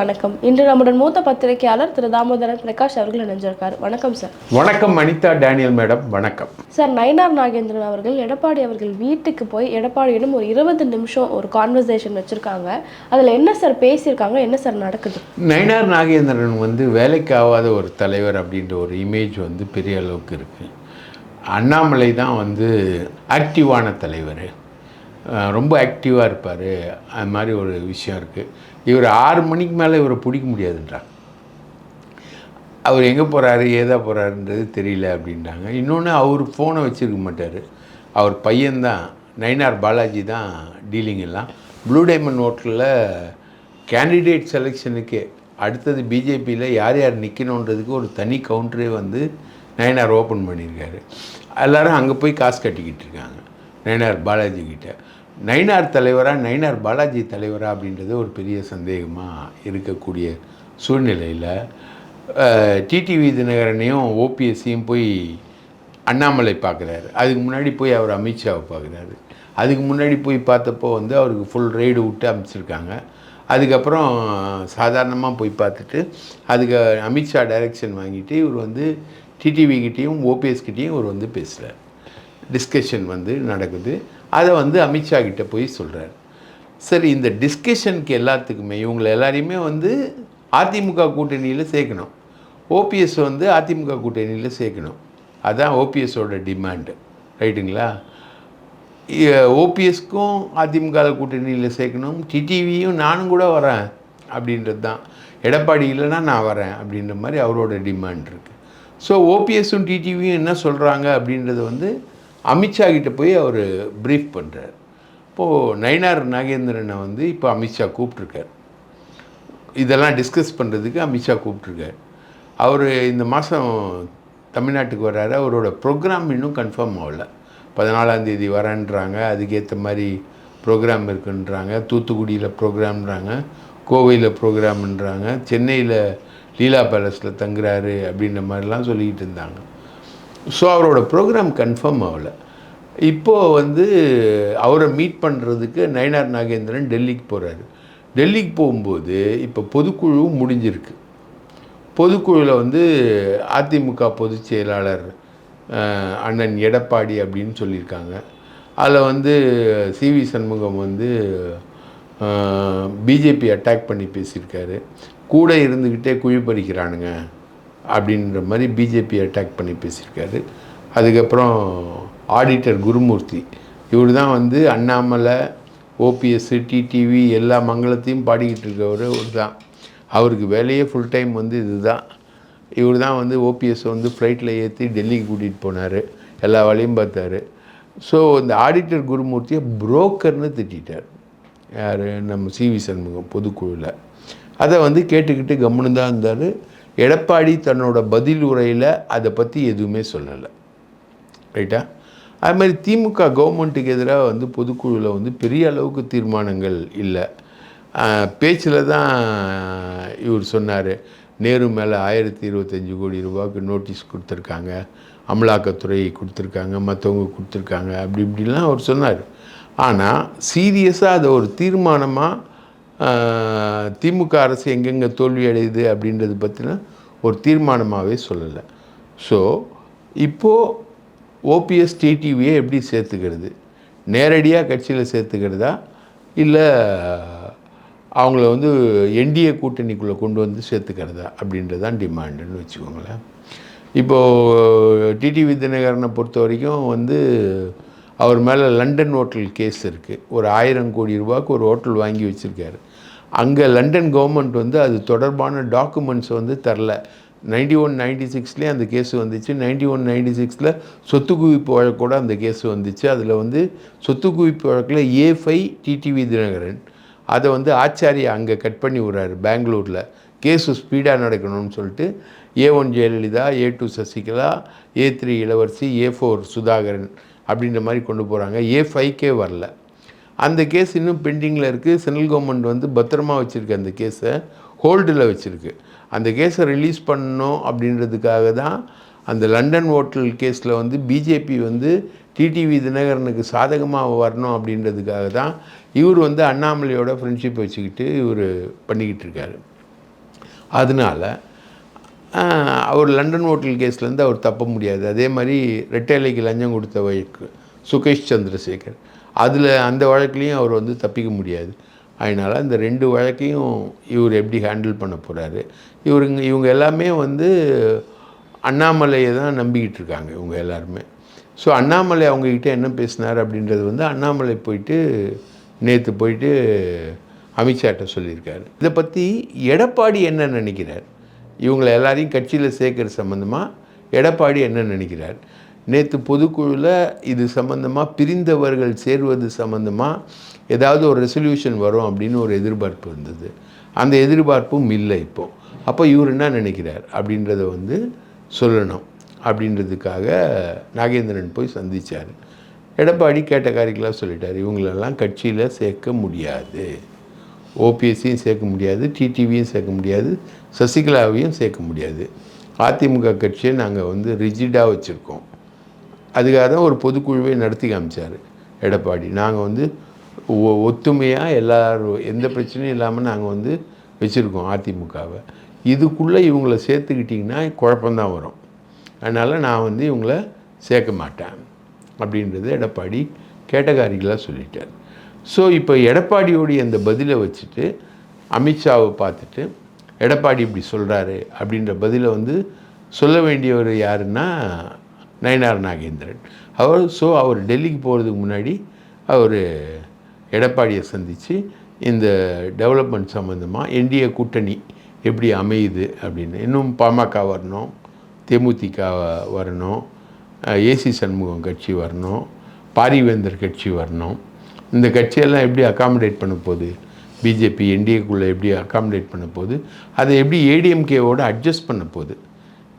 வணக்கம். இன்று நம்முடன் மூத்த பத்திரிகையாளர் திரு தாமோதரன் பிரகாஷ் அவர்கள் இணைஞ்சிருக்கார். வணக்கம் சார் வணக்கம் அனிதா டேனியல் மேடம். வணக்கம். சார் நயனார் நாகேந்திரன் அவர்கள் எடப்பாடி அவர்கள் வீட்டுக்கு போய் எடப்பாடியிடம் ஒரு இருபது நிமிஷம் ஒரு கான்வர்சேஷன் வச்சிருக்காங்க. அதில் என்ன சார் பேசியிருக்காங்க? என்ன சார் நடக்குது? நயினார் நாகேந்திரன் வந்து வேலைக்கு ஆகாத ஒரு தலைவர் அப்படின்ற ஒரு இமேஜ் வந்து பெரிய அளவுக்கு இருக்குது அண்ணாமலை தான் வந்து ஆக்டிவான தலைவர். ரொம்ப ஆக்டிவாக இருப்பார். அது மாதிரி ஒரு விஷயம் இருக்குது இவர் ஆறு மணிக்கு மேலே இவரை பிடிக்க முடியாதுன்றாங்க. அவர் எங்கே போகிறாரு ஏதா போகிறாருன்றது தெரியல அப்படின்றாங்க. இன்னொன்று அவர் ஃபோனை வச்சுருக்க மாட்டார். அவர் பையன்தான் நயினார் பாலாஜி தான் டீலிங் எல்லாம். ப்ளூ டைமண்ட் ஹோட்டலில் கேண்டிடேட் செலெக்ஷனுக்கே அடுத்தது பிஜேபியில் யார் யார் நிற்கணுன்றதுக்கு ஒரு தனி கவுண்டரே வந்து நயனார் ஓப்பன் பண்ணியிருக்காரு. எல்லோரும் அங்கே போய் காசு கட்டிக்கிட்டு இருக்காங்க நயினார் பாலாஜி கிட்டே. நயினார் தலைவராக நயினார் பாலாஜி தலைவரா அப்படின்றது ஒரு பெரிய சந்தேகமாக இருக்கக்கூடிய சூழ்நிலையில் டிடிவி தினகரனையும் ஓபிஎஸ்சியும் போய் அண்ணாமலை பார்க்குறாரு. அதுக்கு முன்னாடி போய் அவர் அமித்ஷாவை பார்க்குறாரு. அதுக்கு முன்னாடி போய் பார்த்தப்போ வந்து அவருக்கு ஃபுல் ரைடு விட்டு அமைச்சிருக்காங்க. அதுக்கப்புறம் சாதாரணமாக போய் பார்த்துட்டு அதுக்கு அமித்ஷா டைரக்ஷன் வாங்கிட்டு இவர் வந்து டிடிவி கிட்டேயும் ஓபிஎஸ் கிட்டேயும் இவர் வந்து பேசுகிறார் டிஸ்கஷன் வந்து நடக்குது. அதை வந்து அமித்ஷா கிட்டே போய் சொல்கிறார் சரி இந்த டிஸ்கஷனுக்கு எல்லாத்துக்குமே இவங்களை எல்லாரையுமே வந்து அதிமுக கூட்டணியில் சேர்க்கணும். ஓபிஎஸ் வந்து அதிமுக கூட்டணியில் சேர்க்கணும். அதுதான் ஓபிஎஸோட டிமாண்டு ரைட்டுங்களா? ஓபிஎஸ்க்கும் அதிமுக கூட்டணியில் சேர்க்கணும். டிடிவியும் நானும் கூட வரேன் அப்படின்றது தான். எடப்பாடி இல்லைன்னா நான் வரேன் அப்படின்ற மாதிரி அவரோட டிமாண்ட் இருக்குது ஸோ ஓபிஎஸும் டிடிவியும் என்ன சொல்கிறாங்க அப்படின்றது வந்து அமித்ஷா கிட்ட போய் அவர் ப்ரீஃப் பண்ணுறார் இப்போது நயினார் நாகேந்திரனை வந்து இப்போ அமித்ஷா கூப்பிட்ருக்கார் இதெல்லாம் டிஸ்கஸ் பண்ணுறதுக்கு அமித்ஷா கூப்பிட்ருக்கார் அவர் இந்த மாதம் தமிழ்நாட்டுக்கு வர்றாரு. அவரோட ப்ரோக்ராம் இன்னும் கன்ஃபார்ம் ஆகலை. பதினாலாந்தேதி வரேன்றாங்க. அதுக்கேற்ற மாதிரி ப்ரோக்ராம் இருக்குன்றாங்க. தூத்துக்குடியில் ப்ரோக்ராம்ன்றாங்க கோவையில் ப்ரோக்ராம்ன்றாங்க சென்னையில் லீலா பேலஸில் தங்குறாரு அப்படின்ற மாதிரிலாம் சொல்லிக்கிட்டு இருந்தாங்க. ஸோ அவரோட ப்ரோக்ராம் கன்ஃபார்ம் ஆகலை. இப்போது வந்து அவரை மீட் பண்ணுறதுக்கு நயனார் நாகேந்திரன் டெல்லிக்கு போகிறாரு டெல்லிக்கு போகும்போது இப்போ பொதுக்குழு முடிஞ்சிருக்கு. பொதுக்குழுவில் வந்து அதிமுக பொதுச் செயலாளர் அண்ணன் எடப்பாடி அப்படின்னு சொல்லியிருக்காங்க. அதில் வந்து சிவி சண்முகம் வந்து பிஜேபி அட்டாக் பண்ணி பேசியிருக்காரு. கூட இருந்துக்கிட்டே குழி பறிக்கிறானுங்க. அப்படின்ற மாதிரி பிஜேபி அட்டாக் பண்ணி பேசியிருக்காரு. அதுக்கப்புறம் ஆடிட்டர் குருமூர்த்தி இவர் தான் வந்து அண்ணாமலை ஓபிஎஸ் டிடிவி எல்லா மங்களத்தையும் பாடிக்கிட்டு இருக்கவர் ஒரு தான் அவருக்கு வேலையே ஃபுல் டைம் வந்து இதுதான். இவர் தான் வந்து ஓபிஎஸ் வந்து ஃப்ளைட்டில் ஏற்றி டெல்லிக்கு கூட்டிகிட்டு போனார். எல்லா வேலையும் பார்த்தாரு. ஸோ இந்த ஆடிட்டர் குருமூர்த்தியை புரோக்கர்னு திட்டார் யார்? நம்ம சிவி சண்முகம் பொதுக்குழுவில் அதை வந்து கேட்டுக்கிட்டு கம்முன்னு தான் இருந்தார். எடப்பாடி தன்னோட பதில் உரையில் அதை பற்றி எதுவுமே சொல்லலை. ரைட்டா அது மாதிரி திமுக கவர்மெண்ட்டுக்கு எதிராக வந்து பொதுக்குழுவில் வந்து பெரிய அளவுக்கு தீர்மானங்கள் இல்லை. பேச்சில் தான் இவர் சொன்னார். நேரு மேலே ஆயிரத்தி இருபத்தஞ்சி கோடி ரூபாய்க்கு நோட்டீஸ் கொடுத்துருக்காங்க. அமலாக்கத்துறை கொடுத்துருக்காங்க. மற்றவங்க கொடுத்துருக்காங்க. அப்படி இப்படிலாம் அவர் சொன்னார். ஆனால் சீரியஸாக அதை ஒரு தீர்மானமாக திமுக அரசு எங்கெங்கே தோல்வி அடையுது அப்படின்றது பற்றின ஒரு தீர்மானமாகவே சொல்லலை. ஸோ இப்போது ஓபிஎஸ் டிடிவியை எப்படி சேர்த்துக்கிறது? நேரடியாக கட்சியில் சேர்த்துக்கிறதா? இல்லை அவங்கள வந்து என்டிஏ கூட்டணிக்குள்ளே கொண்டு வந்து சேர்த்துக்கிறதா அப்படின்றது தான் டிமாண்டுன்னு வச்சுக்கோங்களேன் இப்போது டிடிவி தினகரனை பொறுத்த வரைக்கும் வந்து அவர் மேலே லண்டன் ஹோட்டல் கேஸ் இருக்குது ஒரு ஆயிரம் கோடி ரூபாய்க்கு ஒரு ஹோட்டல் வாங்கி வச்சுருக்காரு. அங்கே லண்டன் கவர்மெண்ட் வந்து அது தொடர்பான டாக்குமெண்ட்ஸ் வந்து தரல. நைன்டி ஒன் நைன்டி சிக்ஸ்லேயே அந்த கேஸ் வந்துச்சு. நைன்டி ஒன் நைன்டி சிக்ஸில் சொத்து குவிப்பு வழக்கு கூட அந்த கேஸ் வந்துச்சு. அதில் வந்து சொத்து குவிப்பு வழக்கில் ஏ ஃபை டிடிவி தினகரன் அதை வந்து ஆச்சாரியா அங்கே கட் பண்ணி விடுறாரு பெங்களூரில். கேஸு ஸ்பீடாக நடக்கணும்னு சொல்லிட்டு A one Jayalalithaa A two Sasikala A three Ilavarasi A four Sudhakaran அப்படின்ற மாதிரி கொண்டு போகிறாங்க ஏ ஃபைவ்க்கே வரல. அந்த கேஸ் இன்னும் பெண்டிங்கில் இருக்குது சென்ட்ரல் கவர்மெண்ட் வந்து பத்திரமா வச்சுருக்கு அந்த கேஸை. ஹோல்டில் வச்சுருக்கு. அந்த கேஸை ரிலீஸ் பண்ணணும் அப்படின்றதுக்காக தான் அந்த லண்டன் ஹோட்டல் கேஸில் வந்து பிஜேபி வந்து டிடிவி தினகரனுக்கு சாதகமாக வரணும் அப்படின்றதுக்காக தான் இவர் வந்து அண்ணாமலையோட ஃப்ரெண்ட்ஷிப் வச்சுக்கிட்டு இவர் பண்ணிக்கிட்டு இருக்காரு. அதனால அவர் லண்டன் ஹோட்டல் கேஸ்லேருந்து அவர் தப்ப முடியாது. அதே மாதிரி ரெட்டேலைக்கு லஞ்சம் கொடுத்த வழக்கு சுகேஷ் சந்திரசேகர். அதில் அந்த வழக்குலேயும் அவர் வந்து தப்பிக்க முடியாது. அதனால் அந்த ரெண்டு வழக்கையும் இவர் எப்படி ஹேண்டில் பண்ண போகிறாரு இவருங்க இவங்க எல்லாமே வந்து அண்ணாமலையை தான் நம்பிக்கிட்டு இருக்காங்க இவங்க எல்லாருமே. ஸோ அண்ணாமலை அவங்கக்கிட்ட என்ன பேசினார் அப்படின்றது வந்து அண்ணாமலை போயிட்டு நேற்று போயிட்டு அமித்ஷாட்ட சொல்லியிருக்காரு. இதை பற்றி எடப்பாடி என்ன நினைக்கிறார்? இவங்களை எல்லாரையும் கட்சியில் சேர்க்குற சம்மந்தமாக எடப்பாடி என்ன நினைக்கிறார்? நேற்று பொதுக்குழுவில் இது சம்மந்தமாக பிரிந்தவர்கள் சேர்வது சம்மந்தமாக ஏதாவது ஒரு ரெசல்யூஷன் வரும் அப்படின்னு ஒரு எதிர்பார்ப்பு இருந்தது. அந்த எதிர்பார்ப்பும் இல்லை இப்போது அப்போ இவர் என்ன நினைக்கிறார் அப்படின்றத வந்து சொல்லணும் அப்படின்றதுக்காக நாகேந்திரன் போய் சந்திச்சார். எடப்பாடி கேட்ட காரியங்களாக சொல்லிட்டார். இவங்களெல்லாம் கட்சியில் சேர்க்க முடியாது. ஓபிஎஸ்சியும் சேர்க்க முடியாது டிடிவியும் சேர்க்க முடியாது சசிகலாவையும் சேர்க்க முடியாது. அதிமுக கட்சியை நாங்கள் வந்து ரிஜிடாக வச்சுருக்கோம். அதுக்காக தான் ஒரு பொதுக்குழுவை நடத்தி காமிச்சார் எடப்பாடி. நாங்கள் வந்து ஒ- ஒத்துமையாக எல்லாரும் எந்த பிரச்சனையும் இல்லாமல் நாங்கள் வந்து வச்சுருக்கோம் அதிமுகவை. இதுக்குள்ளே இவங்களை சேர்த்துக்கிட்டிங்கன்னா குழப்பந்தான் வரும். அதனால் நான் வந்து இவங்களை சேர்க்க மாட்டேன் அப்படின்றது எடப்பாடி கேட்டகாரிகளாக சொல்லிட்டார். ஸோ இப்போ எடப்பாடியோடைய அந்த பதிலை வச்சுட்டு அமித்ஷாவை பார்த்துட்டு எடப்பாடி இப்படி சொல்கிறாரு அப்படின்ற பதிலை வந்து சொல்ல வேண்டியவர் யாருன்னா நயனார் நாகேந்திரன். அவர் ஸோ அவர் டெல்லிக்கு போகிறதுக்கு முன்னாடி அவர் எடப்பாடியை சந்தித்து இந்த டெவலப்மெண்ட் சம்மந்தமாக என்டிஏ கூட்டணி எப்படி அமையுது அப்படின்னு இன்னும் பாமக வரணும் தேமுதிக வரணும் ஏசி சண்முகம் கட்சி வரணும் பாரிவேந்தர் கட்சி வரணும். இந்த கட்சியெல்லாம் எப்படி அகாமடேட் பண்ண போகுது? பிஜேபி என்டிஏக்குள்ளே எப்படி அகாமடேட் பண்ண போகுது? அதை எப்படி ஏடிஎம்கேவோட அட்ஜஸ்ட் பண்ண போகுது?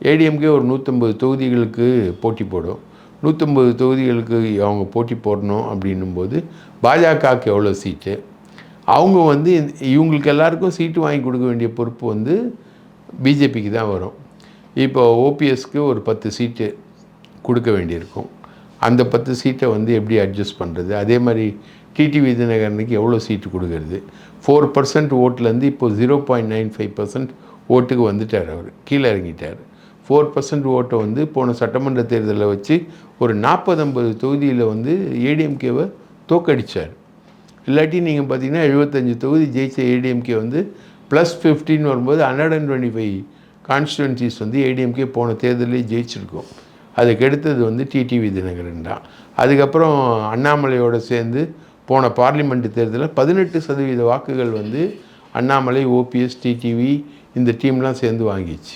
ஏடிஎம்கே ஒரு நூற்றம்பது தொகுதிகளுக்கு போட்டி போடும். நூற்றம்பது தொகுதிகளுக்கு அவங்க போட்டி போடணும் அப்படின்னும்போது பாஜகவுக்கு எவ்வளோ சீட்டு? அவங்க வந்து இவங்களுக்கு எல்லாருக்கும் சீட்டு வாங்கி கொடுக்க வேண்டிய பொறுப்பு வந்து பிஜேபிக்கு தான் வரும். இப்போ ஓபிஎஸ்க்கு ஒரு பத்து சீட்டு கொடுக்க வேண்டியிருக்கும். அந்த பத்து சீட்டை வந்து எப்படி அட்ஜஸ்ட் பண்ணுறது? அதே மாதிரி டிடி விஜயநகரனுக்கு எவ்வளோ சீட்டு கொடுக்கறது? ஃபோர் பர்சன்ட் ஓட்டுலேருந்து இப்போ zero point nine five percent ஓட்டுக்கு வந்துட்டார் அவர். கீழே இறங்கிட்டார். ஃபோர் பர்சன்ட் ஓட்டை வந்து போன சட்டமன்ற தேர்தலில் வச்சு ஒரு நாற்பது ஐம்பது தொகுதியில் வந்து ஏடிஎம்கேவை தோக்கடித்தார் இல்லாட்டி நீங்கள் பார்த்தீங்கன்னா எழுபத்தஞ்சு தொகுதி ஜெயிச்ச ஏடிஎம்கே வந்து ப்ளஸ் ஃபிஃப்டின் வரும்போது hundred and twenty five constituencies வந்து ஏடிஎம்கே போன தேர்தலே ஜெயிச்சிருக்கோம். அதுக்கு அடுத்தது வந்து டிடிவி தினகரன் தான். அதுக்கப்புறம் அண்ணாமலையோட சேர்ந்து போன பார்லிமெண்ட் தேர்தலில் பதினெட்டு சதவீத வாக்குகள் வந்து அண்ணாமலை ஓபிஎஸ் டிடிவி இந்த டீம்லாம் சேர்ந்து வாங்கிச்சு.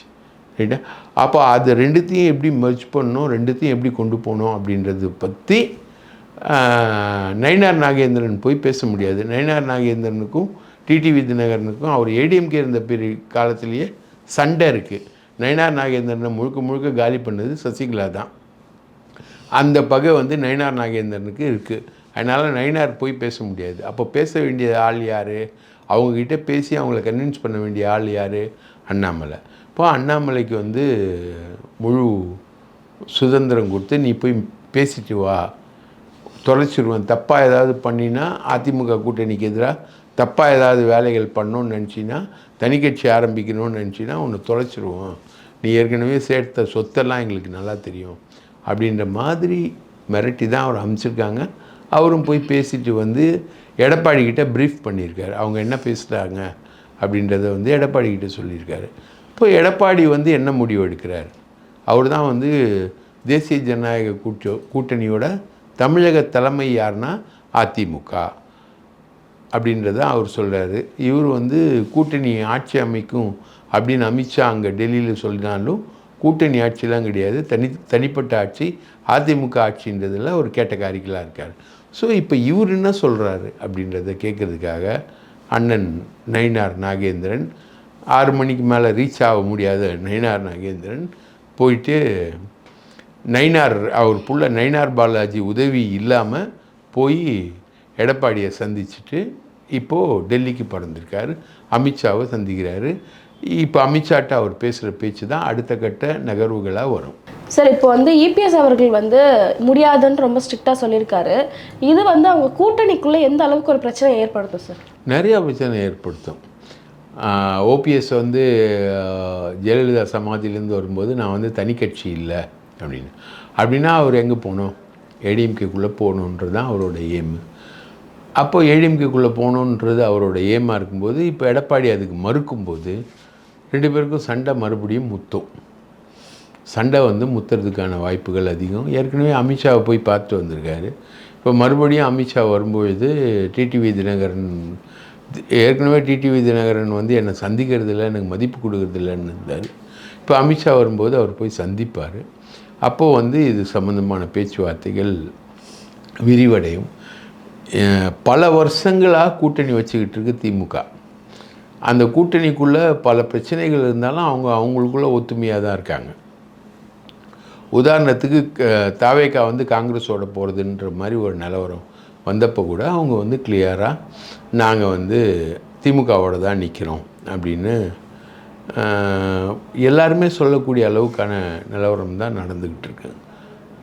ரைட்டா? அப்போ அது ரெண்டுத்தையும் எப்படி மெர்ச் பண்ணணும் ரெண்டுத்தையும் எப்படி கொண்டு போகணும் அப்படின்றது பற்றி நயினார் நாகேந்திரன் போய் பேச முடியாது. நயினார் நாகேந்திரனுக்கும் டிடிவி தினகரனுக்கும் அவர் ஏடிஎம்கே இருந்த பெரிய காலத்திலேயே சண்டை இருக்குது நயினார் நாகேந்திரனை முழுக்க முழுக்க காலி பண்ணது சசிகலா தான். அந்த பகை வந்து நயினார் நாகேந்திரனுக்கு இருக்குது அதனால் நயினார் போய் பேச முடியாது. அப்போ பேச வேண்டிய ஆள் யார்? அவங்கக்கிட்ட பேசி அவங்கள கன்வின்ஸ் பண்ண வேண்டிய ஆள் யார்? அண்ணாமலை. இப்போ அண்ணாமலைக்கு வந்து முழு சுதந்திரம் கொடுத்து நீ போய் பேசிட்டு வா. தொலைச்சிடுவேன் தப்பாக ஏதாவது பண்ணினா அதிமுக கூட்டணிக்கு எதிராக தப்பாக ஏதாவது வேலைகள் பண்ணணும்னு நினச்சின்னா தனி கட்சி ஆரம்பிக்கணும்னு நினச்சின்னா உன்னை தொலைச்சிடுவோம் நீ ஏற்கனவே சேர்த்த சொத்தெல்லாம் எங்களுக்கு நல்லா தெரியும். அப்படின்ற மாதிரி மிரட்டி தான் அவர் அமைச்சிருக்காங்க. அவரும் போய் பேசிட்டு வந்து எடப்பாடி கிட்ட ப்ரீஃப் பண்ணியிருக்காரு. அவங்க என்ன பேசுகிறாங்க அப்படின்றத வந்து எடப்பாடி கிட்ட சொல்லியிருக்காரு. இப்போ எடப்பாடி வந்து என்ன முடிவு எடுக்கிறார்? அவர் தான் வந்து தேசிய ஜனநாயக கூட்ட கூட்டணியோட தமிழக தலைமை யாருன்னா அதிமுக அப்படின்றத அவர் சொல்கிறாரு இவர் வந்து கூட்டணி ஆட்சி அமைக்கும் அப்படின்னு அமித்ஷா அங்கே டெல்லியில் சொல்லினாலும் கூட்டணி ஆட்சிலாம் கிடையாது. தனி தனிப்பட்ட ஆட்சி அதிமுக ஆட்சின்றதில் ஒரு கேட்டகாரிக்கலாக இருக்கார். ஸோ இப்போ இவர் என்ன சொல்கிறாரு அப்படின்றத கேட்குறதுக்காக அண்ணன் நயினார் நாகேந்திரன் ஆறு மணிக்கு மேலே ரீச் ஆக முடியாத நயினார் நாகேந்திரன் போயிட்டு நயினார் அவர் புள்ள நயினார் பாலாஜி உதவி இல்லாமல் போய் எடப்பாடியை சந்திச்சுட்டு இப்போது டெல்லிக்கு பறந்திருக்காரு. அமித்ஷாவை சந்திக்கிறாரு. இப்போ அமித்ஷாட்ட அவர் பேசுகிற பேச்சு தான் அடுத்த கட்ட நகர்வுகளாக வரும். சார் இப்போ வந்து இபிஎஸ் அவர்கள் வந்து முடியாதுன்னு ரொம்ப ஸ்ட்ரிக்டாக சொல்லியிருக்காரு. இது வந்து அவங்க கூட்டணிக்குள்ளே எந்த அளவுக்கு ஒரு பிரச்சனை ஏற்படுத்தும் சார்? நிறையா பிரச்சனை ஏற்படுத்தும். ஓபிஎஸ் வந்து ஜெயலலிதா சமாதியிலேருந்து வரும்போது நான் வந்து தனி கட்சி இல்லை அப்படின்னு. அப்படின்னா அவர் எங்கே போகணும்? ஏடிஎம்கேக்குள்ளே போகணுன்றது தான் அவரோட எய்ம் அப்போ ஏடிஎம்கேக்குள்ளே போகணுன்றது அவரோட ஏமாக இருக்கும்போது இப்போ எடப்பாடி அதுக்கு மறுக்கும்போது ரெண்டு பேருக்கும் சண்டை மறுபடியும் முத்தும். சண்டை வந்து முத்துறதுக்கான வாய்ப்புகள் அதிகம். ஏற்கனவே அமித்ஷாவை போய் பார்த்துட்டு வந்திருக்காரு. இப்போ மறுபடியும் அமித்ஷா வரும்பொழுது டிடிவி தினகரன் ஏற்கனவே டிடிவி தினகரன் வந்து என்னை சந்திக்கிறதில்ல எனக்கு மதிப்பு கொடுக்கறதில்லன்னு இருந்தார். இப்போ அமித்ஷா வரும்போது அவர் போய் சந்திப்பார். அப்போது வந்து இது சம்மந்தமான பேச்சுவார்த்தைகள் விரிவடையும். பல வருஷங்களாக கூட்டணி வச்சுக்கிட்டு இருக்கு திமுக. அந்த கூட்டணிக்குள்ளே பல பிரச்சனைகள் இருந்தாலும் அவங்க அவங்களுக்குள்ளே ஒத்துமையாக தான் இருக்காங்க. உதாரணத்துக்கு தாவேக்கா வந்து காங்கிரஸோட போகிறதுன்ற மாதிரி ஒரு நிலவரம் வந்தப்போ கூட அவங்க வந்து கிளியராக நாங்கள் வந்து திமுகவோட தான் நிற்கிறோம் அப்படின்னு எல்லாருமே சொல்லக்கூடிய அளவுக்கான நிலவரம் தான் நடந்துக்கிட்டு இருக்கு.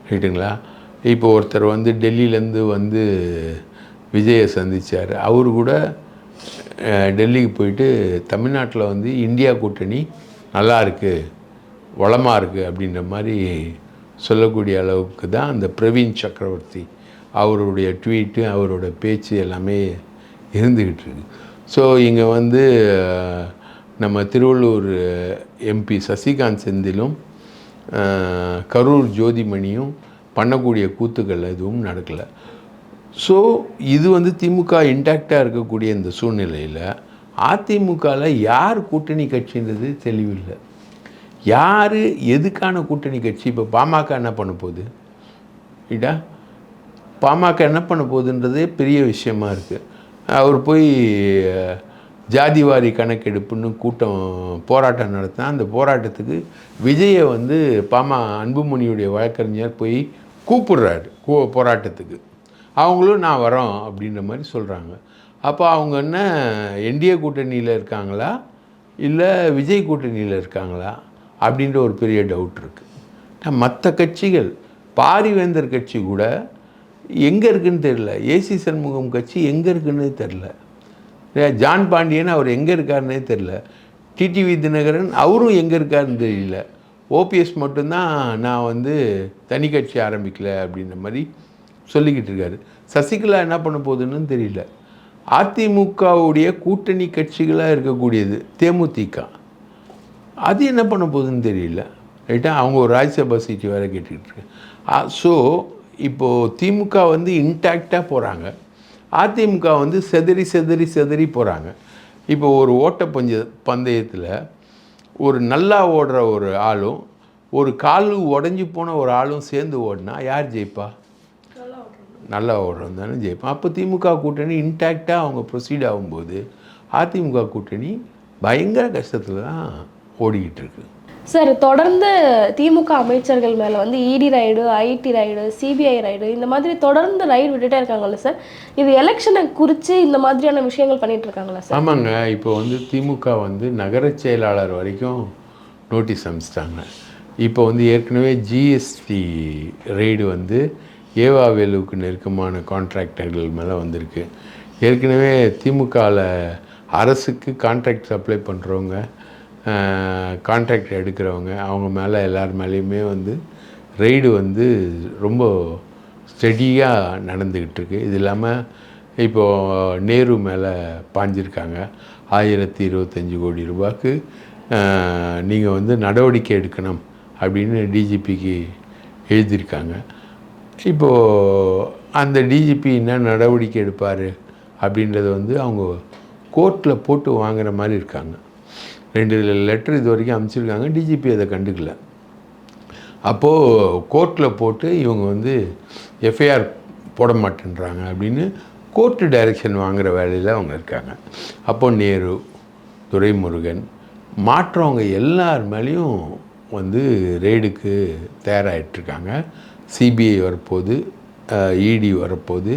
ரைட்டுங்களா இப்போ ஒருத்தர் வந்து டெல்லியிலேருந்து வந்து விஜயை சந்திச்சார். அவர் கூட டெல்லிக்கு போயிட்டு தமிழ்நாட்டில் வந்து இந்தியா கூட்டணி நல்லா இருக்குது வளமாக இருக்குது அப்படின்ற மாதிரி சொல்லக்கூடிய அளவுக்கு தான் அந்த பிரவீன் சக்கரவர்த்தி அவருடைய ட்வீட்டு அவரோட பேச்சு எல்லாமே இருந்துக்கிட்டு இருக்கு. ஸோ இங்கே வந்து நம்ம திருவள்ளூர் எம்பி சசிகாந்த் செந்திலும் கரூர் ஜோதிமணியும் பண்ணக்கூடிய கூத்துக்கள் எதுவும் நடக்கலை. ஸோ இது வந்து திமுக இன்டாக்டாக இருக்கக்கூடிய இந்த சூழ்நிலையில் அதிமுகவில் யார் கூட்டணி கட்சின்றது தெளிவில்லை யார் எதுக்கான கூட்டணி கட்சி? இப்போ பாமக என்ன பண்ண போகுது? இடா பாமக என்ன பண்ண போகுதுன்றதே பெரிய விஷயமா இருக்குது அவர் போய் ஜாதிவாரி கணக்கெடுப்புன்னு கூட்டம் போராட்டம் நடத்தினா அந்த போராட்டத்துக்கு விஜயை வந்து பாமா அன்புமணியுடைய வழக்கறிஞர் போய் கூப்பிடுறாரு கூ போராட்டத்துக்கு. அவங்களும் நான் வரோம் அப்படின்ற மாதிரி சொல்கிறாங்க அப்போ அவங்க என்ன என்டிஏ கூட்டணியில் இருக்காங்களா? இல்லை விஜய் கூட்டணியில் இருக்காங்களா? அப்படின்ற ஒரு பெரிய டவுட் இருக்குது மற்ற கட்சிகள் பாரிவேந்தர் கட்சி கூட எங்கே இருக்குன்னு தெரில ஏசி சண்முகம் கட்சி எங்கே இருக்குன்னு தெரில ஜான் பாண்டியன் அவர் எங்கே இருக்காருன்னே தெரில டிடிவி தினகரன் அவரும் எங்கே இருக்காருன்னு தெரியல. ஓபிஎஸ் மட்டும்தான் நான் வந்து தனி கட்சி ஆரம்பிக்கல அப்படின்ற மாதிரி சொல்லிக்கிட்டு இருக்காரு சசிகலா என்ன பண்ண போகுதுன்னு தெரியல. அதிமுகவுடைய கூட்டணி கட்சிகளாக இருக்கக்கூடியது தேமுதிக. அது என்ன பண்ண போகுதுன்னு தெரியல. ரைட்டா? அவங்க ஒரு ராஜ்யசபா சீட்டு வேறு கேட்டுக்கிட்டு இருக்கு ஸோ இப்போது திமுக வந்து இன்டாக்டாக போகிறாங்க அதிமுக வந்து செதறி செதறி செதறி போகிறாங்க இப்போ ஒரு ஓட்ட பஞ்ச பந்தயத்தில் ஒரு நல்லா ஓடுற ஒரு ஆளும் ஒரு கால் உடஞ்சி போன ஒரு ஆளும் சேர்ந்து ஓடினா யார் ஜெயிப்பா? நல்லா ஓடுறோம் தானே ஜெயிப்போம். அப்போ திமுக கூட்டணி இன்டாக்டாக அவங்க ப்ரொசீட் ஆகும்போது அதிமுக கூட்டணி பயங்கர கஷ்டத்தில் தான் ஓடிக்கிட்டு இருக்கு. சார் தொடர்ந்து திமுக அமைச்சர்கள் மேலே வந்து ED raid IT raid CBI raid இந்த மாதிரி தொடர்ந்து ரைடு விட்டுட்டே இருக்காங்கல்ல சார்? இது எலெக்ஷனை குறித்து இந்த மாதிரியான விஷயங்கள் பண்ணிட்டு இருக்காங்களா சார்? ஆமாங்க. இப்போ வந்து திமுக வந்து நகர செயலாளர் வரைக்கும் நோட்டீஸ் அனுப்பிச்சிட்டாங்க இப்போ வந்து ஏற்கனவே ஜிஎஸ்டி ரெய்டு வந்து ஏவாவேலுவுக்கு நெருக்கமான கான்ட்ராக்டர்கள் மேலே வந்திருக்கு. ஏற்கனவே திமுகவில் அரசுக்கு கான்ட்ராக்ட் சப்ளை பண்ணுறவங்க கான்ட்ராக்ட் எடுக்கிறவங்க அவங்க மேலே எல்லார் மேலேயுமே வந்து ரெய்டு வந்து ரொம்ப ஸ்டெடியாக நடந்துக்கிட்டு இருக்கு இது இல்லாமல் இப்போது நேரு மேலே பாஞ்சிருக்காங்க. ஆயிரத்தி இருபத்தஞ்சி கோடி ரூபாய்க்கு நீங்கள் வந்து நடவடிக்கை எடுக்கணும் அப்படின்னு டிஜிபிக்கு எழுதியிருக்காங்க. இப்போது அந்த டிஜிபி என்ன நடவடிக்கை எடுப்பார் அப்படின்றத வந்து அவங்க கோர்ட்டில் போட்டு வாங்குற மாதிரி இருக்காங்க. ரெண்டு லெட்டர் இது வரைக்கும் அனுப்பிச்சிருக்காங்க. டிஜிபி அதை கண்டுக்கல. அப்போது கோர்ட்டில் போட்டு இவங்க வந்து எஃப்ஐஆர் போட மாட்டேன்றாங்க அப்படின்னு கோர்ட்டு டைரக்ஷன் வாங்குகிற வேலையில் அவங்க இருக்காங்க. அப்போ நேரு துரைமுருகன் மாற்றவங்க எல்லார் மேலேயும் வந்து ரெய்டுக்கு தயாராகிட்டுருக்காங்க சிபிஐ வரப்போகுது இடி வரப்போகுது.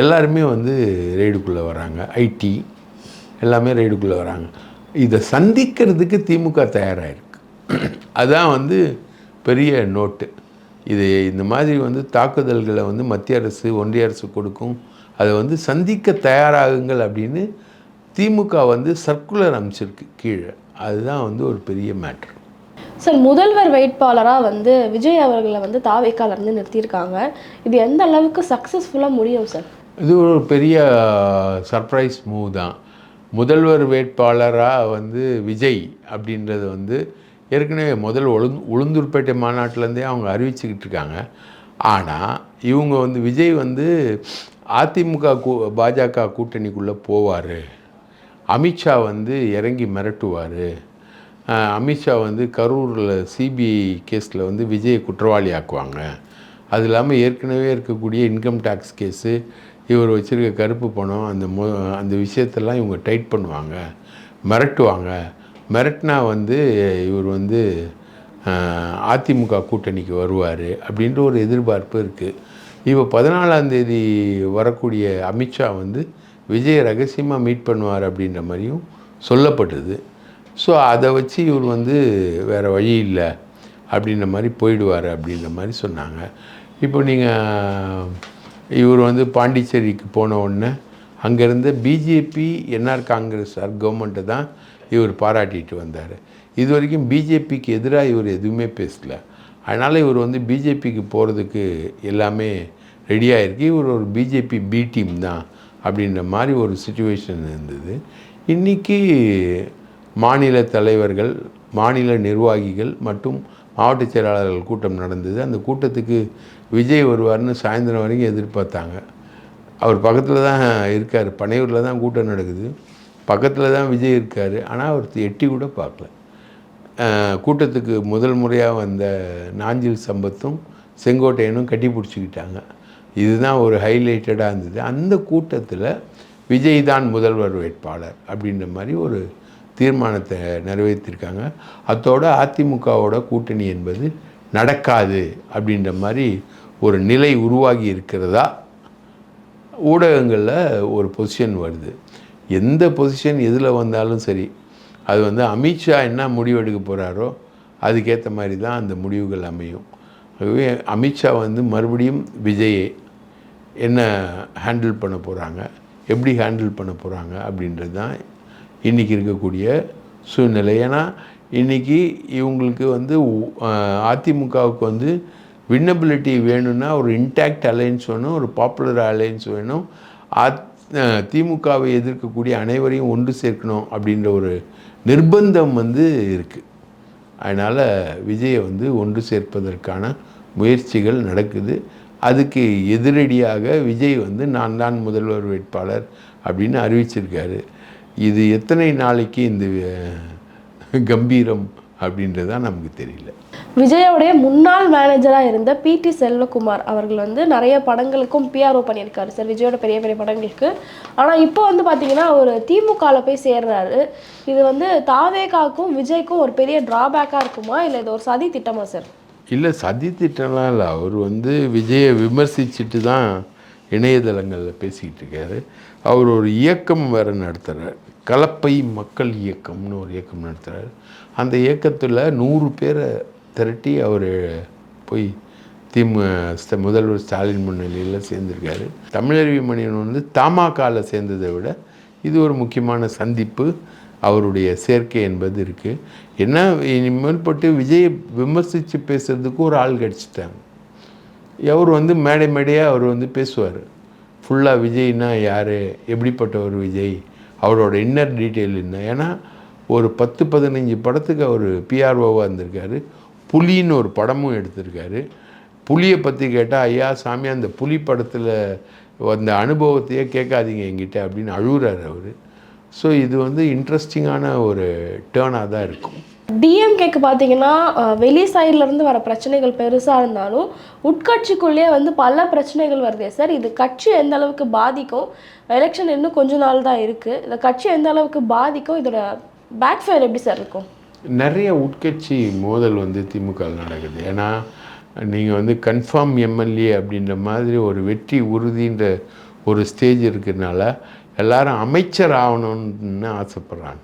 எல்லாருமே வந்து ரெய்டுக்குள்ளே வராங்க. ஐடி எல்லாமே ரெய்டுக்குள்ளே வராங்க. இதை சந்திக்கிறதுக்கு திமுக தயாராகிருக்கு அதுதான் வந்து பெரிய நோட்டு. இது இந்த மாதிரி வந்து தாக்குதல்களை வந்து மத்திய அரசு ஒன்றிய அரசு கொடுக்கும். அதை வந்து சந்திக்க தயாராகுங்கள் அப்படின்னு திமுக வந்து சர்க்குலர் அமைச்சிருக்கு கீழே. அதுதான் வந்து ஒரு பெரிய மேட்ரு சார் முதல்வர் வேட்பாளராக வந்து விஜய் அவர்களை வந்து தாவேக்காலருந்து நிறுத்தியிருக்காங்க. இது எந்த அளவுக்கு சக்ஸஸ்ஃபுல்லாக முடியும் சார் இது ஒரு பெரிய சர்ப்ரைஸ் மூவ் தான். முதல்வர் வேட்பாளராக வந்து விஜய் அப்படின்றது வந்து ஏற்கனவே முதல் உளுந் உளுந்தூர்பேட்டை மாநாட்டிலேருந்தே அவங்க அறிவிச்சுக்கிட்டு இருக்காங்க. ஆனால் இவங்க வந்து விஜய் வந்து அதிமுக கூ பாஜக கூட்டணிக்குள்ளே போவார். அமித்ஷா வந்து இறங்கி மிரட்டுவார். அமித்ஷா வந்து கரூரில் சிபிஐ கேஸில் வந்து விஜயை குற்றவாளி ஆக்குவாங்க அது இல்லாமல் ஏற்கனவே இருக்கக்கூடிய இன்கம் டேக்ஸ் கேஸு இவர் வச்சுருக்க கருப்பு பணம் அந்த மு அந்த விஷயத்தெல்லாம் இவங்க டைட் பண்ணுவாங்க மிரட்டுவாங்க. மிரட்டினா வந்து இவர் வந்து அதிமுக கூட்டணிக்கு வருவார் அப்படின்ற ஒரு எதிர்பார்ப்பு இருக்குது இப்போ பதினாலாந்தேதி வரக்கூடிய அமித்ஷா வந்து விஜய் ரகசியமாக மீட் பண்ணுவார் அப்படின்ற மாதிரியும் சொல்லப்பட்டது ஸோ அதை வச்சு இவர் வந்து வேறு வழி இல்லை அப்படின்ற மாதிரி போயிடுவார் அப்படின்ற மாதிரி சொன்னாங்க. இப்போ நீங்கள் இவர் வந்து பாண்டிச்சேரிக்கு போன உடனே அங்கேருந்து பிஜேபி என்ஆர் காங்கிரஸ் கவர்மெண்ட்டை தான் இவர் பாராட்டிட்டு வந்தார். இது வரைக்கும் பிஜேபிக்கு எதிராக இவர் எதுவுமே பேசல. அதனால் இவர் வந்து பிஜேபிக்கு போகிறதுக்கு எல்லாமே ரெடியாக இருக்கு இவர் ஒரு பிஜேபி பி டீம் தான் அப்படின்ற மாதிரி ஒரு சுச்சுவேஷன் இருந்தது. இன்றைக்கி மாநில தலைவர்கள் மாநில நிர்வாகிகள் மற்றும் மாவட்ட செயலாளர்கள் கூட்டம் நடந்தது. அந்த கூட்டத்துக்கு விஜய் வருவார்னு சாயந்தரம் வரைக்கும் எதிர்பார்த்தாங்க. அவர் பக்கத்தில் தான் இருக்கார். பனையூரில் தான் கூட்டம் நடக்குது. பக்கத்தில் தான் விஜய் இருக்கார். ஆனால் அவர் எட்டி கூட பார்க்கல. கூட்டத்துக்கு முதல் முறையாக வந்த நாஞ்சில் சம்பத்தும் செங்கோட்டையனும் கட்டி பிடிச்சிக்கிட்டாங்க. இதுதான் ஒரு ஹைலைட்டடாக இருந்தது. அந்த கூட்டத்தில் விஜய் தான் முதல்வர் வேட்பாளர் அப்படின்ற மாதிரி ஒரு தீர்மானத்தை நிறைவேற்றியிருக்காங்க அத்தோட அதிமுகவோட கூட்டணி என்பது நடக்காது அப்படின்ற மாதிரி ஒரு நிலை உருவாகி இருக்கிறதா? ஊடகங்களில் ஒரு பொசிஷன் வருது. எந்த பொசிஷன் எதில் வந்தாலும் சரி அது வந்து அமித்ஷா என்ன முடிவு எடுக்க போகிறாரோ அதுக்கேற்ற மாதிரி தான் அந்த முடிவுகள் அமையும். ஆகவே அமித்ஷா வந்து மறுபடியும் விஜயை என்ன ஹேண்டில் பண்ண போகிறாங்க எப்படி ஹேண்டில் பண்ண போகிறாங்க அப்படின்றது தான் இன்றைக்கி இருக்கக்கூடிய சூழ்நிலை. ஏன்னா இன்றைக்கி இவங்களுக்கு வந்து அதிமுகவுக்கு வந்து வின்னபிலிட்டி வேணும்னா ஒரு இன்டாக்ட் அலையன்ஸ் வேணும் ஒரு பாப்புலர் அலையன்ஸ் வேணும். அத் திமுகவை எதிர்க்கக்கூடிய அனைவரையும் ஒன்று சேர்க்கணும் அப்படின்ற ஒரு நிர்பந்தம் வந்து இருக்குது அதனால் விஜயை வந்து ஒன்று சேர்ப்பதற்கான முயற்சிகள் நடக்குது. அதுக்கு எதிரடியாக விஜய் வந்து நான் தான் முதல்வர் வேட்பாளர் அப்படின்னு அறிவிச்சிருக்காரு. இது எத்தனை நாளைக்கு இந்த கம்பீரம் அப்படின்றதான் நமக்கு தெரியல. விஜயோடைய முன்னாள் மேனேஜராக இருந்த பிடி செல்வகுமார் அவர்கள் வந்து நிறைய படங்களுக்கும் பிஆர்ஓ பண்ணியிருக்காரு சார். விஜயோட பெரிய பெரிய படங்களுக்கு. ஆனால் இப்போ வந்து பார்த்தீங்கன்னா ஒரு திமுகவில் போய் சேர்றாரு. இது வந்து தாவேகாவுக்கும் விஜய்க்கும் ஒரு பெரிய டிராபேக்காக இருக்குமா? இல்லை இது ஒரு சதி திட்டமா சார்? இல்லை சதி திட்டம்லாம் இல்லை. அவர் வந்து விஜயை விமர்சிச்சுட்டு தான் இணையதளங்களில் பேசிக்கிட்டு இருக்காரு அவர் ஒரு இயக்கம் வேறு நடத்துகிறார் கலப்பை மக்கள் இயக்கம்னு ஒரு இயக்கம் நடத்துகிறார் அந்த இயக்கத்தில் நூறு பேரை திரட்டி அவர் போய் திமுக முதல்வர் ஸ்டாலின் முன்னிலையில் சேர்ந்திருக்காரு. தமிழறிவி மணியன் வந்து தமாகாவில் சேர்ந்ததை விட இது ஒரு முக்கியமான சந்திப்பு. அவருடைய சேர்க்கை என்பது இருக்குது என்ன இனிமேல் பட்டு விஜயை விமர்சித்து பேசுகிறதுக்கு ஒரு ஆள் கிடச்சிட்டாங்க. அவர் வந்து மேடை மேடையாக அவர் வந்து பேசுவார். ஃபுல்லாக விஜய்னா யார்? எப்படிப்பட்டவர் விஜய்? அவரோட இன்னர் டீட்டெயில் என்ன? ஏன்னா ஒரு பத்து பதினஞ்சு படத்துக்கு அவர் பிஆர்ஓவாக இருந்திருக்காரு. புலின்னு ஒரு படமும் எடுத்திருக்காரு. புலியை பற்றி கேட்டால் ஐயா சாமி அந்த புலி படத்தில் அந்த அனுபவத்தையே கேட்காதீங்க என்கிட்ட அப்படின்னு அழுகுறாரு அவர். ஸோ இது வந்து இன்ட்ரெஸ்டிங்கான ஒரு டேர்னாக தான் இருக்கும். டிஎம்கேக்கு பார்த்தீங்கன்னா வெளி சைட்லேருந்து வர பிரச்சனைகள் பெருசாக இருந்தாலும் உட்கட்சிக்குள்ளேயே வந்து பல பிரச்சனைகள் வருதே. சார் இது கட்சி எந்த அளவுக்கு பாதிக்கும் எலெக்ஷன் இன்னும் கொஞ்ச நாள் தான் இருக்குது இந்த கட்சி எந்த அளவுக்கு பாதிக்கும் இதோட பேக் ஃபயர் எப்படி சார் இருக்கும்? நிறைய உட்கட்சி மோதல் வந்து திமுக நடக்குது. ஏன்னா நீங்கள் வந்து கன்ஃபார்ம் எம்எல்ஏ அப்படின்ற மாதிரி ஒரு வெற்றி உறுதின்ற ஒரு ஸ்டேஜ் இருக்கிறதுனால எல்லாரும் அமைச்சர் ஆகணும்னு ஆசைப்பட்றாங்க.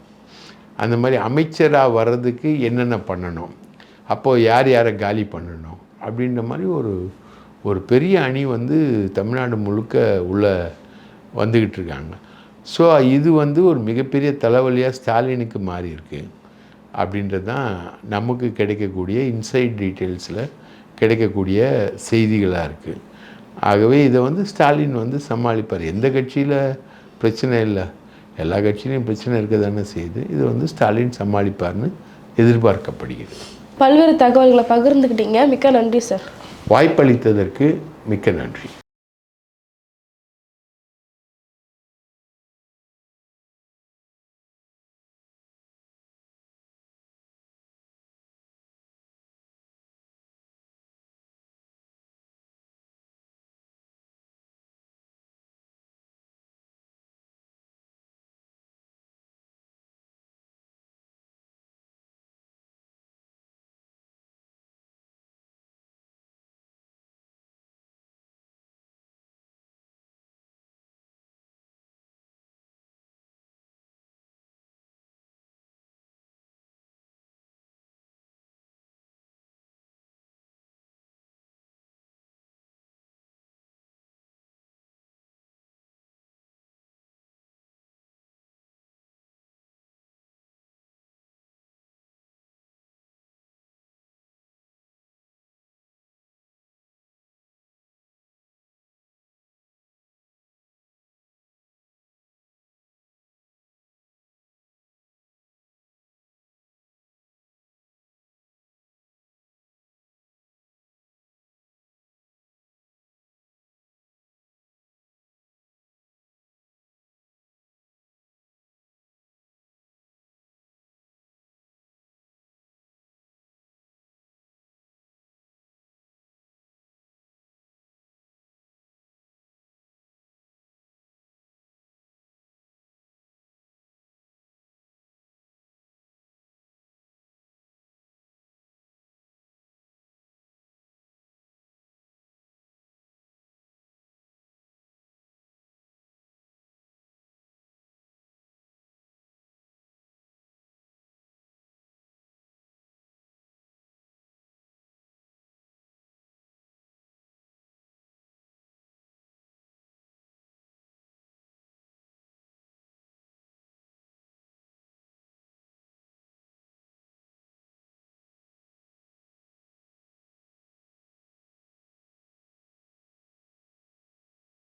அந்த மாதிரி அமைச்சராக வர்றதுக்கு என்னென்ன பண்ணணும்? அப்போது யார் யாரை காலி பண்ணணும்? அப்படின்ற மாதிரி ஒரு ஒரு பெரிய அணி வந்து தமிழ்நாடு முழுக்க உள்ள வந்துக்கிட்டு இருக்காங்க. ஸோ இது வந்து ஒரு மிகப்பெரிய தலைவலியாக ஸ்டாலினுக்கு மாறி இருக்கு. அப்படின்றது தான் நமக்கு கிடைக்கக்கூடிய இன்சைட் டீட்டெயில்ஸில் கிடைக்கக்கூடிய செய்திகளாக இருக்குது ஆகவே இதை வந்து ஸ்டாலின் வந்து சமாளிப்பார். எந்த கட்சியில் பிரச்சனை இல்லை. எல்லா கட்சியிலையும் பிரச்சனை இருக்க தானே செய்யுது. இது வந்து ஸ்டாலின் சமாளிப்பார்னு எதிர்பார்க்கப்படுகிறது. பல்வேறு தகவல்களை பகிர்ந்துக்கிட்டீங்க. மிக்க நன்றி சார். வாய்ப்பளித்ததற்கு மிக்க நன்றி.